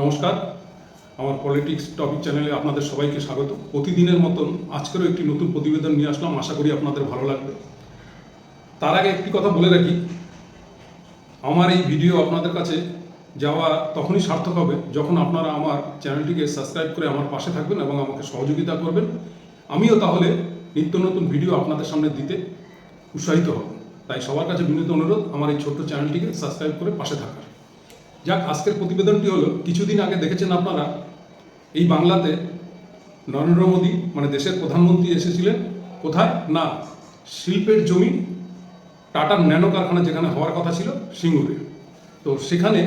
নমস্কার। আমার politics topic চ্যানেলে আপনাদের সবাইকে স্বাগত। প্রতিদিনের মতন আজকেরও একটি নতুন প্রতিবেদন নিয়ে আসলাম। আশা করি আপনাদের ভালো লাগবে। তার আগে একটি কথা বলে রাখি। আমার এই ভিডিও আপনাদের কাছে যাওয়া তখনই সার্থক হবে যখন আপনারা আমার চ্যানেলটিকে সাবস্ক্রাইব করে আমার পাশে থাকবেন এবং আমাকে সহযোগিতা করবেন। আমিও তাহলে নিত্য নতুন ভিডিও আপনাদের সামনে দিতে উৎসাহিত হব। তাই সবার কাছে বিনীত অনুরোধ, আমার এই ছোট্ট চ্যানেলটিকে সাবস্ক্রাইব করে পাশে থাকার। যাক, আজকের প্রতিবেদনটি হলো, কিছুদিন আগে দেখেছেন আপনারা, এই বাংলাতে নরেন্দ্র মোদী মানে দেশের প্রধানমন্ত্রী এসেছিলেন, কোথায়? না, শিল্পের জমি টাটার ন্যানো কারখানা যেখানে হওয়ার কথা ছিল, সিঙ্গুরে। তো সেখানে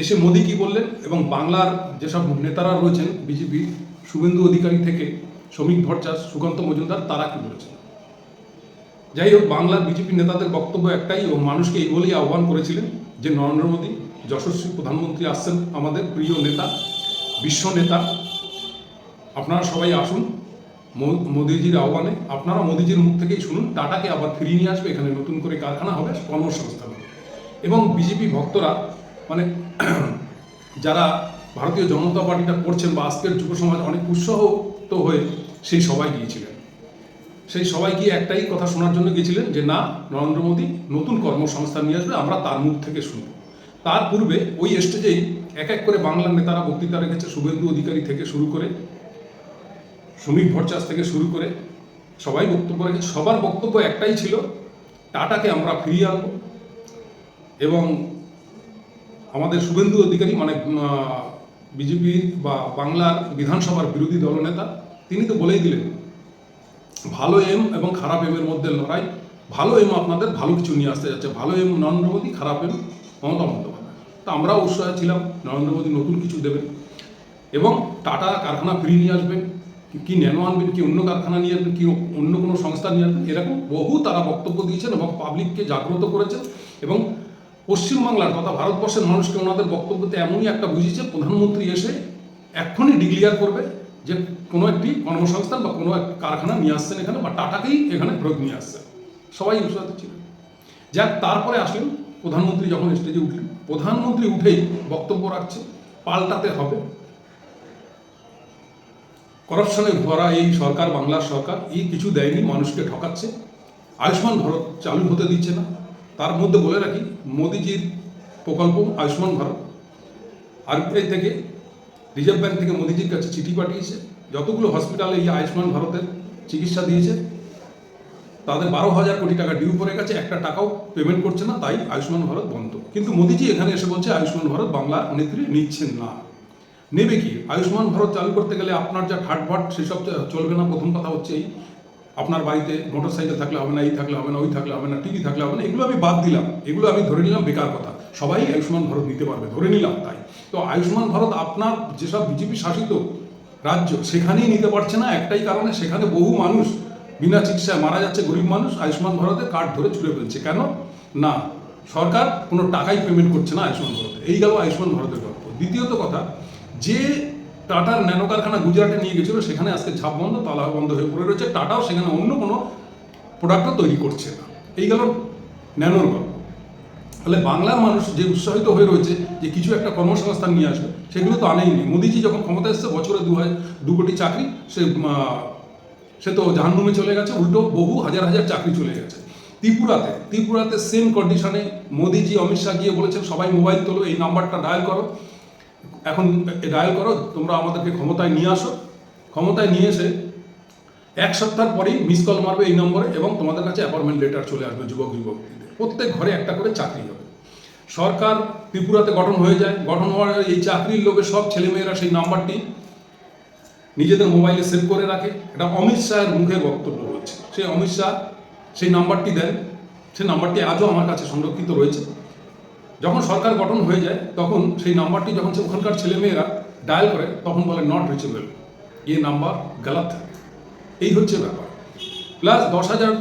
এসে মোদী কি বললেন এবং বাংলার যেসব নেতারা রয়েছেন, বিজেপি, শুভেন্দু অধিকারী থেকে শ্রমিক ভট্টাচার্য সুকান্ত মজুমদার, তারা কি বলেছেন? যাই হোক, বাংলার বিজেপি নেতাদের বক্তব্য একটাই এবং মানুষকে এই বলেই আহ্বান করেছিলেন যে নরেন্দ্র মোদী যশস্বী প্রধানমন্ত্রী আসছেন আমাদের প্রিয় নেতা, বিশ্ব নেতা। আপনারা সবাই আসুন মোদিজির আহ্বানে। আপনারা মোদিজির মুখ থেকেই শুনুন, টাটাকে আবার ফিরিয়ে নিয়ে আসবে। এখানে নতুন করে কারখানা হবে কর্মসংস্থান। এবং বিজেপি ভক্তরা মানে যারা ভারতীয় জনতা পার্টিটা করছেন বা আজকের যুব সমাজ অনেক উৎসাহিত হয়ে সেই সবাই গিয়েছিলেন। সেই সবাই গিয়ে একটাই কথা শোনার জন্য গিয়েছিলেন যে, না, নরেন্দ্র মোদী নতুন কর্মসংস্থান নিয়ে আসবে, আমরা তার মুখ থেকে শুনব। তার পূর্বে ওই স্টেজেই এক এক করে বাংলার নেতারা বক্তৃতা রেখেছে, শুভেন্দু অধিকারী থেকে শুরু করে শ্রমিক ভট্টাচার্য থেকে শুরু করে, সবাই বক্তব্য রেখেছে সবার বক্তব্য একটাই ছিল, টাটাকে আমরা ফিরিয়ে আনব। এবং আমাদের শুভেন্দু অধিকারী মানে বিজেপির বা বাংলার বিধানসভার বিরোধী দলনেতা, তিনি তো বলেই দিলেন, ভালো এম এবং খারাপ এমের মধ্যে লড়াই, ভালো এম আপনাদের ভালো কিছু নিয়ে আসতে যাচ্ছে, ভালো এম নরেন্দ্র মোদী, খারাপ এম মমতা বন্দ্যোপাধ্যায়। তা আমরাও উৎসাহে ছিলাম, নরেন্দ্র মোদী নতুন কিছু দেবেন। এবং টাটা কারখানা ফিরিয়ে নিয়ে আসবেন, কি- কি ন্যানো আনবেন, কি অন্য কারখানা নিয়ে আসবেন, কি অন্য কোনো সংস্থা নিয়ে আসবেন, এরকম বহু তারা বক্তব্য দিয়েছেন এবং পাবলিককে জাগ্রত করেছেন। এবং পশ্চিমবাংলার তথা ভারতবর্ষের মানুষকে ওনাদের বক্তব্যতে এমনই একটা বুঝিয়েছে, প্রধানমন্ত্রী এসে এক্ষুনি ডিক্লিয়ার করবে যে কোনো একটি কর্মসংস্থান বা কোনো এক কারখানা নিয়ে আসছেন এখানে বা টাটাকেই এখানে ফেরত নিয়ে আসছেন। সবাই উৎসাহিত ছিল যাক, তারপরে আসলেন প্রধানমন্ত্রী যখন স্টেজে উঠলেন, প্রধানমন্ত্রী উঠেই বক্তব্য রাখছে, পাল্টাতে হবে। করাপশনে ভরা এই সরকার, বাংলার সরকার, এই কিছু দেয়নি, মানুষকে ঠকাচ্ছে। আয়ুষ্মান ভারত চালু হতে দিচ্ছে না। তার মধ্যে বলে রাখি, মোদিজির প্রকল্প, আয়ুষ্মান ভারত। আরবিআই থেকে, রিজার্ভ ব্যাঙ্ক থেকে মোদিজির কাছে চিঠি পাঠিয়েছে। যতগুলো হসপিটালে এই আয়ুষ্মান ভারতের চিকিৎসা দিয়েছে তাদের বারো হাজার কোটি টাকা ডিউ পড়ে গেছে, একটা টাকাও পেমেন্ট করছে না, তাই আয়ুষ্মান ভারত বন্ধ। কিন্তু মোদিজি এখানে এসে বলছে, আয়ুষ্মান ভারত বাংলার নেত্রী নিচ্ছেন না। নেবে কি? আয়ুষ্মান ভারত চালু করতে গেলে আপনার যা ঠাটভাট সেসব চলবে না, প্রথম কথা হচ্ছে এই। আপনার বাড়িতে মোটর সাইকেল থাকলে হবে না, এই থাকলে হবে না, ওই থাকলে হবে না টিভি থাকলে হবে না, এগুলো আমি বাদ দিলাম। এগুলো আমি ধরে নিলাম বেকার কথা। সবাই আয়ুষ্মান ভারত নিতে পারবে, ধরে নিলাম তাই। তো আয়ুষ্মান ভারত আপনার যেসব বিজেপি শাসিত রাজ্য, সেখানেই নিতে পারছে না, একটাই কারণে সেখানে বহু মানুষ বিনা চিকিৎসায় মারা যাচ্ছে গরিব মানুষ, আয়ুষ্মান ভারতের কার্ড ধরে ছুড়ে ফেলছে। কেন? না, সরকার কোনো টাকাই পেমেন্ট করছে না আয়ুষ্মান ভারতে। এই গেল আয়ুষ্মান ভারতের গল্প। দ্বিতীয়ত কথা, যে টাটার ন্যানো কারখানা গুজরাটে নিয়ে গেছিল, সেখানে আজকে ঝাপ বন্ধ, তালা বন্ধ হয়ে পড়ে রয়েছে। টাটাও সেখানে অন্য কোনো প্রোডাক্টও তৈরি করছে না। এই গেল ন্যানোর গল্প। তাহলে বাংলার মানুষ যে উৎসাহিত হয়ে রয়েছে যে কিছু একটা কর্মসংস্থান নিয়ে আসবে, সেগুলো তো আনেইনি মোদিজি যখন ক্ষমতা এসেছে, বছরে দু দু কোটি চাকরি, সে সে তো জাহান্নুমে চলে গেছে, উল্টো বহু হাজার হাজার চাকরি চলে গেছে। ত্রিপুরাতে ত্রিপুরাতে সেম কন্ডিশনে মোদিজি, অমিত শাহ গিয়ে বলেছেন, সবাই মোবাইল তোলো, এই নাম্বারটা ডায়াল করো। এখন ডায়াল করো, তোমরা আমাদেরকে ক্ষমতায় নিয়ে আসো। ক্ষমতায় নিয়ে এসে এক সপ্তাহ পরেই মিস কল মারবে এই নম্বরে এবং তোমাদের কাছে অ্যাপয়েন্টমেন্ট লেটার চলে আসবে যুবক, যুবতীদের। প্রত্যেক ঘরে একটা করে চাকরি হবে। সরকার ত্রিপুরাতে গঠন হয়ে যায়। গঠন হওয়ার এই চাকরির লোভে সব ছেলেমেয়েরা সেই নাম্বারটি নিজেদের মোবাইলে সেভ করে রাখে। এটা অমিত শাহের মুখে বক্তব্য রয়েছে। সেই অমিত শাহ, সেই নাম্বারটি দেন। সেই নাম্বারটি আজও আমার কাছে সংরক্ষিত রয়েছে। যখন সরকার গঠন হয়ে যায়, তখন সেই নাম্বারটি যখন সে ওখানকার ছেলেমেয়েরা ডায়াল করে, তখন বলে নট রিচেবল এ নাম্বার গলত। এই হচ্ছে ব্যাপার। প্লাস দশ হাজার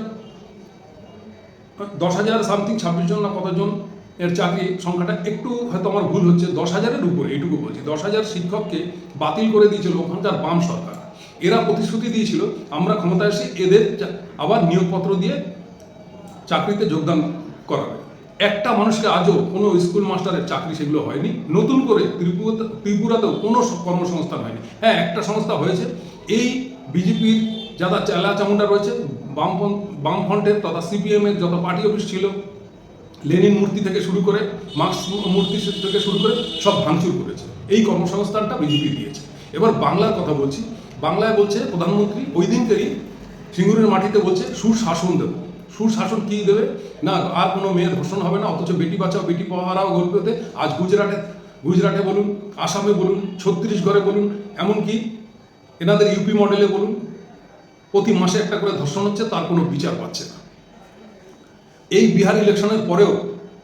দশ হাজার সামথিং ছাব্বিশ জন না কতজন এর চাকরি সংখ্যাটা একটু হয়তো আমার ভুল হচ্ছে, দশ হাজারের উপরে, এইটুকু বলছি। দশ হাজার শিক্ষককে বাতিল করে দিয়েছিল ওখানকার বাম সরকার। এরা প্রতিশ্রুতি দিয়েছিল, আমরা ক্ষমতায় এসে এদের আবার নিয়োগপত্র দিয়ে চাকরিতে যোগদান করাবে। একটা মানুষকে আজও কোনো স্কুল মাস্টারের চাকরি সেগুলো হয়নি, নতুন করে ত্রিপুরা ত্রিপুরাতেও কোনো কর্মসংস্থান হয়নি। হ্যাঁ একটা সংস্থা হয়েছে, এই বিজেপির যারা চেলা চামুন্ডা রয়েছে বামপন্থ বামফ্রন্টের তথা সিপিএমের যত পার্টি অফিস ছিল লেনিন মূর্তি থেকে শুরু করে, মার্কস মূর্তি থেকে শুরু করে সব ভাঙচুর করেছে। এই কর্মসংস্থানটা বিজেপি দিয়েছে। এবার বাংলার কথা বলছি। বাংলায় বলছে প্রধানমন্ত্রী, ওই দিনকেরই সিঙ্গুরের মাটিতে বলছে, সুশাসন দেব। সুশাসন কী দেবে? না, আর কোনো মেয়ের ধর্ষণ হবে না, অথচ বেটি বাঁচাও, বেটি পড়াও গল্পতে। আজ গুজরাটে গুজরাটে বলুন, আসামে বলুন, ছত্তিশগড়ে বলুন, এমনকি এনাদের ইউপি মডেলে বলুন, প্রতি মাসে একটা করে ধর্ষণ হচ্ছে, তার কোনো বিচার পাচ্ছে না। এই বিহার ইলেকশনের পরেও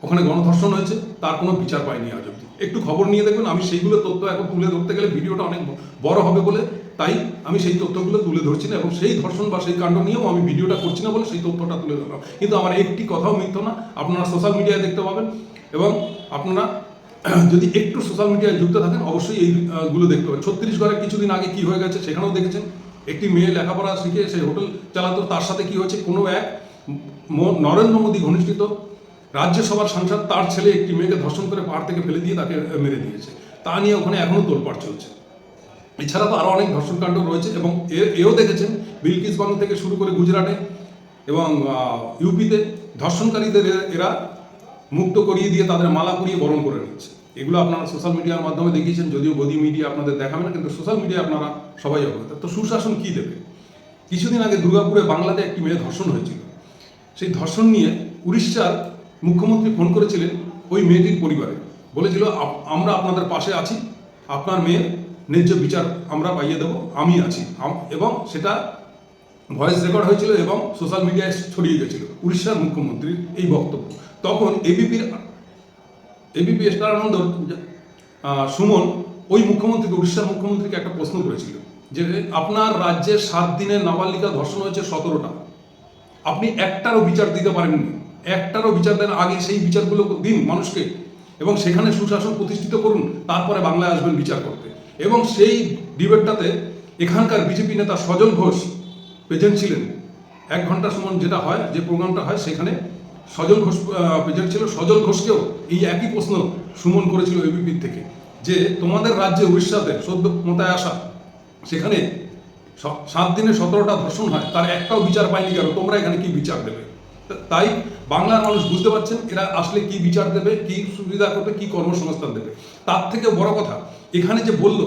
ওখানে গণধর্ষণ হয়েছে, তার কোনো বিচার পায়নি আজ অব্দি একটু খবর নিয়ে দেখবেন আমি সেইগুলো তথ্য এখন তুলে ধরতে গেলে ভিডিওটা অনেক বড় হবে বলে, তাই আমি সেই তথ্যগুলো তুলে ধরছি না, এবং সেই ধর্ষণ বা সেই কাণ্ড নিয়েও আমি ভিডিওটা করছি না বলে সেই তথ্যটা তুলে ধরলাম। কিন্তু আমার একটি কথাও মিথ্য না, আপনারা সোশ্যাল মিডিয়ায় দেখতে পাবেন, এবং আপনারা যদি একটু সোশ্যাল মিডিয়ায় যুক্ত থাকেন, অবশ্যই এইগুলো দেখতে পাবেন। ছত্তিশগড়ে কিছুদিন আগে কি হয়ে গেছে সেখানেও দেখেছেন, একটি মেয়ে লেখাপড়া শিখে সেই হোটেল চালাতো, তার সাথে কি হয়েছে, কোনো এক নরেন্দ্র মোদী ঘনিষ্ঠিত। রাজ্যসভার সাংসদ তার ছেলে একটি মেয়েকে ধর্ষণ করে পাহাড় থেকে ফেলে দিয়ে তাকে মেরে দিয়েছে। তা নিয়ে ওখানে এখনও তোলপাড় চলছে। এছাড়া তো আরও অনেক ধর্ষণকাণ্ড রয়েছে এবং এও দেখেছেন বিলকিস বানু থেকে শুরু করে গুজরাটে এবং ইউপিতে ধর্ষণকারীদের এরা মুক্ত করিয়ে দিয়ে তাদের মালা পরিয়ে বরণ করে নিচ্ছে। এগুলো আপনারা সোশ্যাল মিডিয়ার মাধ্যমে দেখিয়েছেন, যদিও গদি মিডিয়া আপনাদের দেখাবে না, কিন্তু সোশ্যাল মিডিয়া আপনারা সবাই অবগত। তো সুশাসন কী দেবে? কিছুদিন আগে দুর্গাপুরে বাংলাতে একটি মেয়ে ধর্ষণ হয়েছিল। সেই ধর্ষণ নিয়ে উড়িষ্যার মুখ্যমন্ত্রী ফোন করেছিলেন ওই মেয়েটির পরিবারে। বলেছিল আমরা আপনাদের পাশে আছি। আপনার মেয়ের ন্যায্য বিচার আমরা পাইয়ে দেবো। আমি আছি। এবং সেটা ভয়েস রেকর্ড হয়েছিল এবং সোশ্যাল মিডিয়ায় ছড়িয়ে গেছিল উড়িষ্যার মুখ্যমন্ত্রীর এই বক্তব্য। তখন এবিপির এবিপি স্টারানন্দ সুমন ওই মুখ্যমন্ত্রীকে, উড়িষ্যার মুখ্যমন্ত্রীকে একটা প্রশ্ন করেছিল যে, আপনার রাজ্যে সাত দিনের নাবালিকা ধর্ষণ হয়েছে সতেরোটা। আপনি একটারও বিচার দিতে পারেননি। একটারও বিচার দেন আগে সেই বিচারগুলো দিন মানুষকে। এবং সেখানে সুশাসন প্রতিষ্ঠিত করুন, তারপরে বাংলায় আসবেন বিচার করতে। এবং সেই ডিবেটটাতে এখানকার বিজেপি নেতা সজল ঘোষ প্রেজেন্ট ছিলেন এক ঘণ্টা সময় যেটা হয়, যে প্রোগ্রামটা হয়, সেখানে সজল ঘোষ প্রেজেন্ট ছিল সজল ঘোষকেও এই একই প্রশ্ন সুমন করেছিল এবিপির থেকে, যে তোমাদের রাজ্যে উড়িষ্যাতে সদ্য ক্ষমতায় আসা, সেখানে সাত দিনে সতেরোটা ধর্ষণ হয়, তার একটাও বিচার পায়নি কেন তোমরা এখানে কি বিচার দেবে? তাই বাংলার মানুষ বুঝতে পারছেন এরা আসলে কি বিচার দেবে, কি সুবিধা করবে, কি কর্মসংস্থান দেবে। তার থেকে বড় কথা, এখানে যে বলল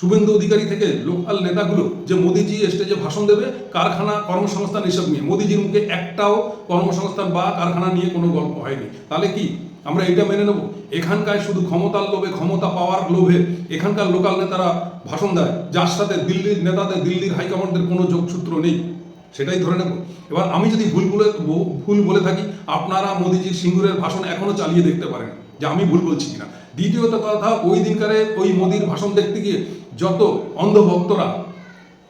শুভেন্দু অধিকারী থেকে লোকাল নেতাগুলো যে মোদিজি স্টেজে ভাষণ দেবে, কারখানা কর্মসংস্থান এসব নিয়ে, মোদিজির মুখে একটাও কর্মসংস্থান বা কারখানা নিয়ে কোনো গল্প হয়নি। তাহলে কি? আমরা এটা মেনে নেব। এখানকার শুধু ক্ষমতার লোভে, ক্ষমতা পাওয়ার লোভে এখানকার লোকাল নেতারা ভাষণ দেয়, যার সাথে দিল্লির নেতাদের, দিল্লির হাইকমান্ডের কোনো যোগসূত্র নেই। সেটাই ধরে নেব। এবার আমি যদি ভুল বলে ভুল বলে থাকি, আপনারা মোদিজির সিঙ্গুরের ভাষণ এখনও চালিয়ে দেখতে পারেন যে আমি ভুল বলছি কিনা। দ্বিতীয়ত কথা, ওই দিনকারে ওই মোদির ভাষণ দেখতে গিয়ে যত অন্ধভক্তরা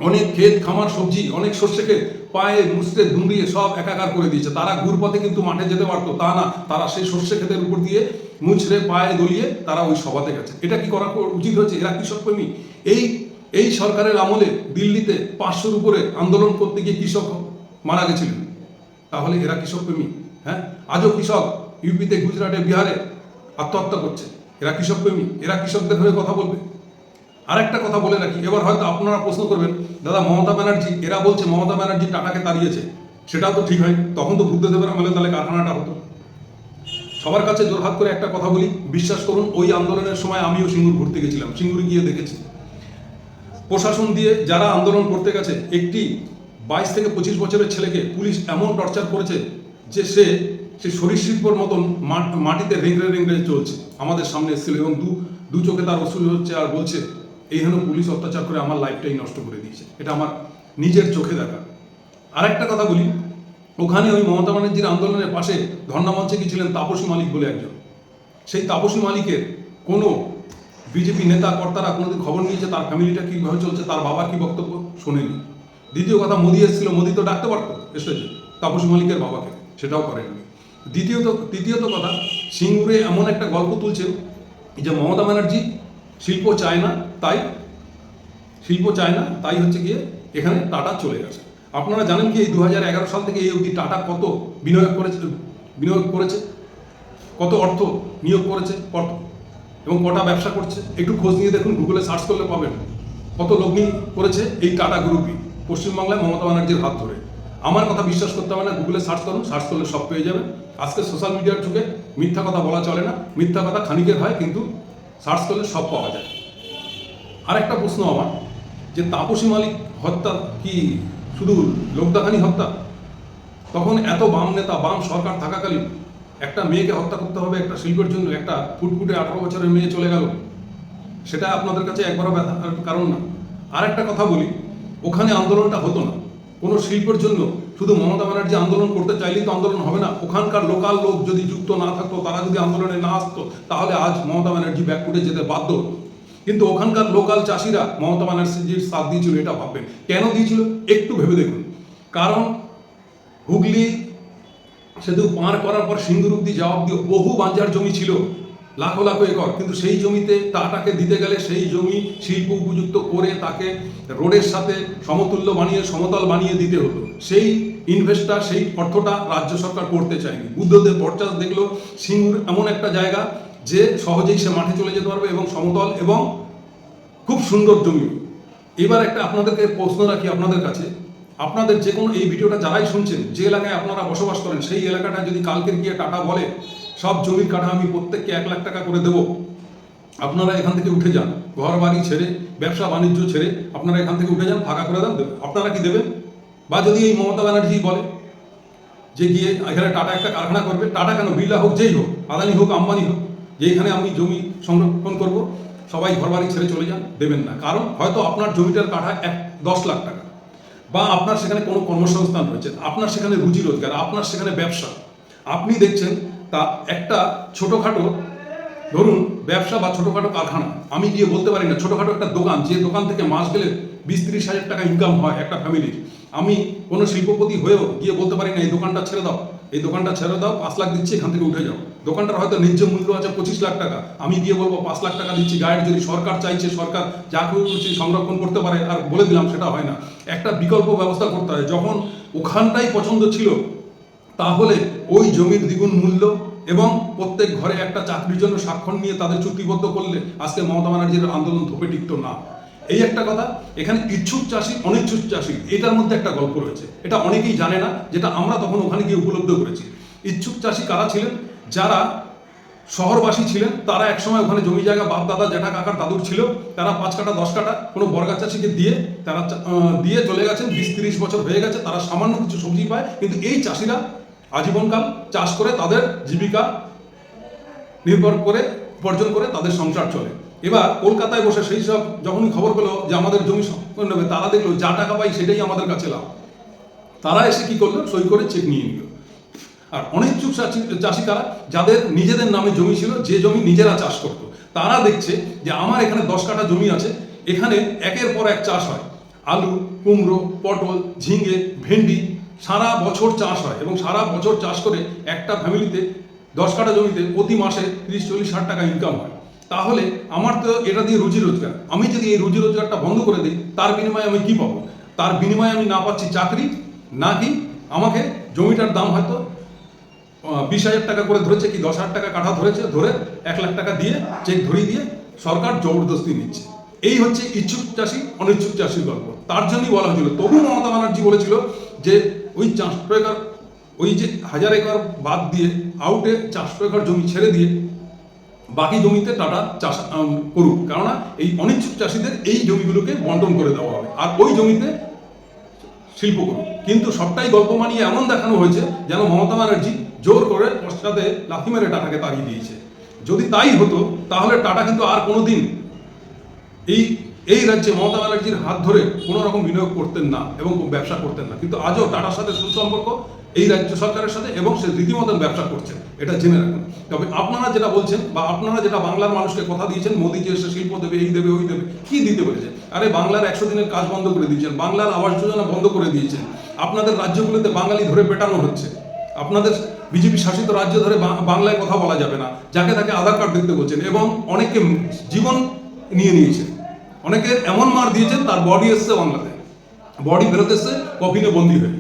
অনেক ক্ষেত, খামার, সবজি, অনেক শস্য ক্ষেত, পায়ে মুছতে দুমড়িয়ে সব একাকার করে দিয়েছে। তারা ঘুরপথে কিন্তু মাঠে যেতে পারতো, তা না। তারা সেই শস্য ক্ষেতের উপর দিয়ে মুছড়ে, পায়ে দলিয়ে তারা ওই সভাতে গেছে। এটা কি করা উচিত হয়েছে? এরা কৃষক প্রেমী এই এই সরকারের আমলে দিল্লিতে পাঁচশোর উপরে আন্দোলন করতে গিয়ে কৃষক মারা গেছিলেন। তাহলে এরা কৃষক প্রেমী হ্যাঁ? আজও কৃষক ইউপিতে, গুজরাটে, বিহারে আত্মহত্যা করছে। এরা কৃষক প্রেমী এরা কৃষকদের হয়ে কথা বলবে? আরেকটা কথা বলে রাখি। এবার হয়তো আপনারা প্রশ্ন করবেন, দাদা, মমতা ব্যানার্জি, এরা বলছে মমতা ব্যানার্জি টাটাকে তাড়িয়েছে। সেটাও তো ঠিক হয় তখন তো বুদ্ধদেবের আমলে তাহলে কারখানাটা হতো। সবার কাছে জোরহাত করে একটা কথা বলি, বিশ্বাস করুন, ওই আন্দোলনের সময় আমিও সিঙ্গুর ঘুরতে গেছিলাম, সিঙ্গুর গিয়ে দেখেছি। প্রশাসন দিয়ে যারা আন্দোলন করতে গেছে, একটি বাইশ থেকে পঁচিশ বছরের ছেলেকে পুলিশ এমন টর্চার করেছে যে সে সে সরীসৃপর মতন মাটিতে রেংড়ে রেংড়ে চলছে। আমাদের সামনে এসেছিল এবং দু দু চোখে তার ওসুল হচ্ছে আর বলছে এই হেন পুলিশ অত্যাচার করে আমার লাইফটাই নষ্ট করে দিয়েছে। এটা আমার নিজের চোখে দেখা। আরেকটা কথা বলি, ওখানে ওই মমতা ব্যানার্জির আন্দোলনের পাশে ধর্ণামঞ্চে গিয়েছিলেন তাপসী মালিক বলে একজন। সেই তাপসী মালিকের কোনো বিজেপি নেতা, কর্তারা কোনোদিন খবর নিয়েছে তার ফ্যামিলিটা কীভাবে চলছে, তার বাবার কি বক্তব্য? শোনেনি। দ্বিতীয় কথা, মোদি এসেছিল, মোদি তো ডাকতে পারতো, এসেছে। তাপসী মালিকের বাবাকে, সেটাও করেননি। দ্বিতীয়ত, তৃতীয়ত কথা, সিঙ্গুরে এমন একটা গল্প তুলছে যে মমতা ব্যানার্জি শিল্প চায় না তাই শিল্প চায় না, তাই হচ্ছে গিয়ে এখানে টাটা চলে গেছে। আপনারা জানেন কি এই দু হাজার এগারো সাল থেকে এই অবধি টাটা কত বিনিয়োগ করেছে বিনিয়োগ করেছে? কত অর্থ নিয়োগ করেছে? কত? এবং কটা ব্যবসা করছে? একটু খোঁজ নিয়ে দেখুন গুগলে সার্চ করলে পাবেন। কত লগ্নি করেছে এই টাটা গ্রুপই পশ্চিমবাংলায় মমতা ব্যানার্জির হাত ধরে। আমার কথা বিশ্বাস করতে হবে না গুগলে সার্চ করুন সার্চ করলে সব পেয়ে যাবেন। আজকে সোশ্যাল মিডিয়ার যুগে মিথ্যা কথা বলা চলে না, মিথ্যা কথা খানিকের হয়, কিন্তু সার্চ করলে সব পাওয়া যায়। আর একটা প্রশ্ন আমার, যে তাপসী মালিক হত্যা কি শুধু লোকদাখানি হত্যা? তখন এত বাম নেতা, বাম সরকার থাকাকালীন একটা মেয়েকে হত্যা করতে হবে, একটা শিল্পের জন্য, একটা ফুটফুটে আঠারো বছরের মেয়ে চলে গেল, সেটা আপনাদের কাছে একবারও ব্যথার কারণ না। আর একটা কথা বলি, ওখানে আন্দোলনটা হতো না। কোনো শিল্পের জন্য শুধু মমতা ব্যানার্জি আন্দোলন করতে চাইলেই তো আন্দোলন হবে না। ওখানকার লোকাল লোক যদি যুক্ত না থাকতো, তারা যদি আন্দোলনে না আসতো, তাহলে আজ মমতা ব্যানার্জি ব্যাকফুটে যেতে বাধ্য। কিন্তু ওখানকার লোকাল চাষিরা মমতা ব্যানার্জির সাথ দিয়েছিল, এটা ভাববেন। কেন দিয়েছিল? একটু ভেবে দেখুন। কারণ হুগলি সেতু পার করার পর সিন্ধুর অব্দি যাওয়া অব্দি বহু বাঞ্জার জমি ছিল, লাখো লাখো একর। কিন্তু সেই জমিতে টাটাকে দিতে গেলে সেই জমি শিল্প উপযুক্ত করে তাকে রোডের সাথে সমতুল্য বানিয়ে, সমতল বানিয়ে দিতে হতো। সেই ইনভেস্টটা সেই অর্থটা রাজ্য সরকার করতে চায়নি। বুদ্ধদেব ভট্টাচ দেখল, সিঙ্গুর এমন একটা জায়গা যে সহজেই সে মাঠে চলে যেতে পারবে এবং সমতল এবং খুব সুন্দর জমি। এবার একটা আপনাদেরকে প্রশ্ন রাখি আপনাদের কাছে। আপনাদের যে কোনো এই ভিডিওটা যারাই শুনছেন, যে এলাকায় আপনারা বসবাস করেন, সেই এলাকাটা যদি কালকের গিয়ে টাটা বলে, সব জমির কাঠা আমি প্রত্যেককে এক লাখ টাকা করে দেবো। আপনারা এখান থেকে উঠে যান ঘর বাড়ি ছেড়ে, ব্যবসা বাণিজ্য ছেড়ে আপনারা এখান থেকে উঠে যান, ফাঁকা করে দেন। আপনারা কি দেবেন? বা যদি এই মমতা ব্যানার্জি বলে যে গিয়ে এখানে টাটা একটা কারখানা করবে, টাটা কেন? বিড়লা হোক, যেই হোক, আদানি হোক, আম্বানি হোক যে এখানে আমি জমি সংরক্ষণ করব, সবাই ঘর বাড়ি ছেড়ে চলে যান, দেবেন না। কারণ হয়তো আপনার জমিটার কাঠা এক দশ লাখ টাকা। বা আপনার সেখানে কোনো কর্মসংস্থান রয়েছে, আপনার সেখানে রুজি রোজগার, আপনার সেখানে ব্যবসা। আপনি দেখছেন তা একটা ছোটোখাটো, ধরুন ব্যবসা বা ছোটোখাটো কারখানা। আমি গিয়ে বলতে পারি না, ছোটোখাটো একটা দোকান, যে দোকান থেকে মাস গেলে বিশ তিরিশ হাজার টাকা ইনকাম হয় একটা ফ্যামিলির আমি কোনো শিল্পপতি হয়েও গিয়ে বলতে পারি না, এই দোকানটা ছেড়ে দাও। এই দোকানটা ছেড়ে দাও, পাঁচ লাখ দিচ্ছি, এখান থেকে উঠে যাও। দোকানটার হয়তো ন্যায্য মূল্য আছে পঁচিশ লাখ টাকা। আমি গিয়ে বলব, পাঁচ লাখ টাকা দিচ্ছি। গায়ের যদি সরকার চাইছে, সরকার যা করছে সংরক্ষণ করতে পারে, আর বলে দিলাম, সেটা হয় না। একটা বিকল্প ব্যবস্থা করতে হয়। যখন ওখানটাই পছন্দ ছিল, তাহলে ওই জমির দ্বিগুণ মূল্য এবং প্রত্যেক ঘরে একটা চাকরির জন্য স্বাক্ষর নিয়ে তাদের চুক্তিবদ্ধ করলে আজকে মমতা ব্যানার্জির আন্দোলন ধোপে টিকত না। এই একটা কথা, এখানে ইচ্ছুক চাষি, অনিচ্ছুক চাষি, এটার মধ্যে একটা গল্প রয়েছে। এটা অনেকেই জানে না, যেটা আমরা তখন ওখানে গিয়ে উপলব্ধ করেছি। ইচ্ছুক চাষি কারা ছিলেন? যারা শহরবাসী ছিলেন, তারা একসময় ওখানে জমি জায়গা বাপ দাদা জেঠা কাকার দাদুর ছিল, তারা পাঁচ কাটা দশ কাটা কোনো বর্গা চাষিকে দিয়ে, তারা দিয়ে চলে গেছেন, বিশ তিরিশ বছর হয়ে গেছে, তারা সামান্য কিছু সবজি পায়, কিন্তু এই চাষিরা আজীবনকাল চাষ করে তাদের জীবিকা নির্ভর করে, উপার্জন করে তাদের সংসার চলে। এবার কলকাতায় বসে সেই সব যখনই খবর পেল যে আমাদের জমি সংরক্ষণ হবে, তারা দেখল যা টাকা পাই সেটাই আমাদের কাছে লাভ। তারা এসে কি করল? সই করে চেক নিয়ে নিল। আর অনিচ্ছুক চাষি- কারা যাদের নিজেদের নামে জমি ছিল, যে জমি নিজেরা চাষ করত, তারা দেখছে যে আমার এখানে দশ কাঠা জমি আছে, এখানে একের পর এক চাষ হয়। আলু, কুমড়ো, পটল, ঝিঙে, ভেন্ডি সারা বছর চাষ হয় এবং সারা বছর চাষ করে একটা ফ্যামিলিতে দশ কাঠা জমিতে প্রতি মাসে তিরিশ, চল্লিশ, ষাট টাকা ইনকাম হয়। তাহলে আমার তো এটা দিয়ে রুজি রোজগার। আমি যদি এই রুজি রোজগারটা বন্ধ করে দিই, তার বিনিময়ে আমি কি পাবো? তার বিনিময়ে আমি না পাচ্ছি চাকরি, না নাকি আমাকে জমিটার দাম হয়তো বিশ হাজার টাকা করে ধরেছে কি দশ হাজার টাকা কাঠা ধরেছে, ধরে এক লাখ টাকা দিয়ে চেক ধরিয়ে দিয়ে সরকার জবরদস্তি নিচ্ছে। এই হচ্ছে ইচ্ছুক চাষি, অনিচ্ছুক চাষির গল্প। তার জন্যই বলা হয়েছিল। তবু মমতা ব্যানার্জি বলেছিল যে, ওই চারশো একর, ওই যে হাজার একর বাদ দিয়ে আউটে চারশো একর জমি ছেড়ে দিয়ে বাকি জমিতে টাটা চাষ করুক। কেননা এই অনিচ্ছুক চাষিদের এই জমিগুলোকে বন্টন করে দেওয়া হবে। আর ওই জমিতে শিল্প করুন কিন্তু সবটাই গল্প মানিয়ে এমন দেখানো হয়েছে যেন মমতা ব্যানার্জি জোর করে পশ্চাতে লাথি মেরে টাটাকে তাড়িয়ে দিয়েছে। যদি তাই হতো, তাহলে টাটা কিন্তু আর কোনোদিন এই এই রাজ্যে মমতা ব্যানার্জির হাত ধরে কোনো রকম বিনিয়োগ করতেন না এবং ব্যবসা করতেন না। কিন্তু আজও টাটার সাথে সুসম্পর্ক এই রাজ্য সরকারের সাথে এবং সে রীতিমতন ব্যবসা করছে, এটা জেনে রাখুন। তবে আপনারা যেটা বলছেন বা আপনারা যেটা বাংলার মানুষকে কথা দিয়েছেন, মোদী যে এসে শিল্প দেবে, এই দেবে, ওই দেবে, কি দিতে পেরেছে আরে বাংলার একশো দিনের কাজ বন্ধ করে দিয়েছেন, বাংলার আবাস যোজনা বন্ধ করে দিয়েছেন। আপনাদের রাজ্যগুলোতে বাঙালি ধরে পেটানো হচ্ছে। আপনাদের বিজেপি শাসিত রাজ্য ধরে বাংলায় কথা বলা যাবে না, যাকে তাকে আধার কার্ড দেখতে বলছেন এবং অনেকে জীবন নিয়ে নিয়েছেন। অনেকে এমন মার দিয়েছেন, তার বডি এসছে বাংলাতে। বডি ফেরত এসছে কফিনে বন্দি হয়ে।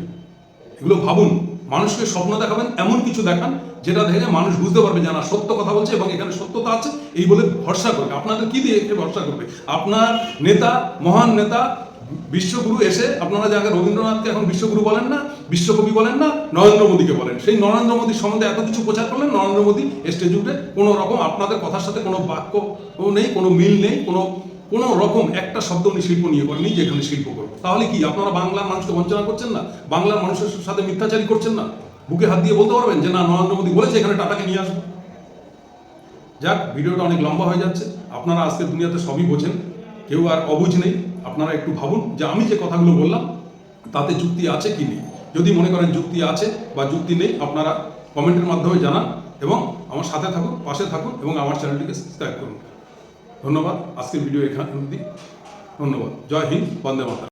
এগুলো ভাবুন। মানুষকে স্বপ্ন দেখাবেন, এমন কিছু দেখান, যেটা দেখে মানুষ বুঝতে পারবে যে না, সত্য কথা বলছে এবং এখানে সত্যতা আছে, এই বলে ভরসা করবে। আপনাদের কি দিয়ে ভরসা করবে? আপনার নেতা, মহান নেতা, বিশ্বগুরু এসে, আপনারা যাকে রবীন্দ্রনাথকে এখন বিশ্বগুরু বলেন না, বিশ্বকবি বলেন না, নরেন্দ্র মোদীকে বলেন। সেই নরেন্দ্র মোদীর সম্বন্ধে এত কিছু প্রচার করলেন, নরেন্দ্র মোদী স্টেজ উঠে কোনো রকম আপনাদের কথার সাথে কোনো বাক্য নেই, কোনো মিল নেই, কোনো কোনো রকম একটা শব্দ উনি শিল্প নিয়ে করেনি যে এখানে শিল্প করব। তাহলে কি আপনারা বাংলার মানুষকে বঞ্চনা করছেন না? বাংলার মানুষের সাথে মিথ্যাচারী করছেন না? বুকে হাত দিয়ে বলতে পারবেন যে, না, নরেন্দ্র মোদী বলেছে, এখানে টাটাকে নিয়ে আসব। যাক, ভিডিওটা অনেক লম্বা হয়ে যাচ্ছে। আপনারা আজকের দুনিয়াতে সবই বোঝেন, কেউ আর অবুঝ নেই। আপনারা একটু ভাবুন যে, আমি যে কথাগুলো বললাম, তাতে যুক্তি আছে কি নেই? যদি মনে করেন যুক্তি আছে বা যুক্তি নেই, আপনারা কমেন্টের মাধ্যমে জানান এবং আমার সাথে থাকুন, পাশে থাকুন এবং আমার চ্যানেলটিকে সাবস্ক্রাইব করুন। ধন্যবাদ। আজকের ভিডিও এখানে ধন্যবাদ। জয় হিন্দ বন্দে মাতা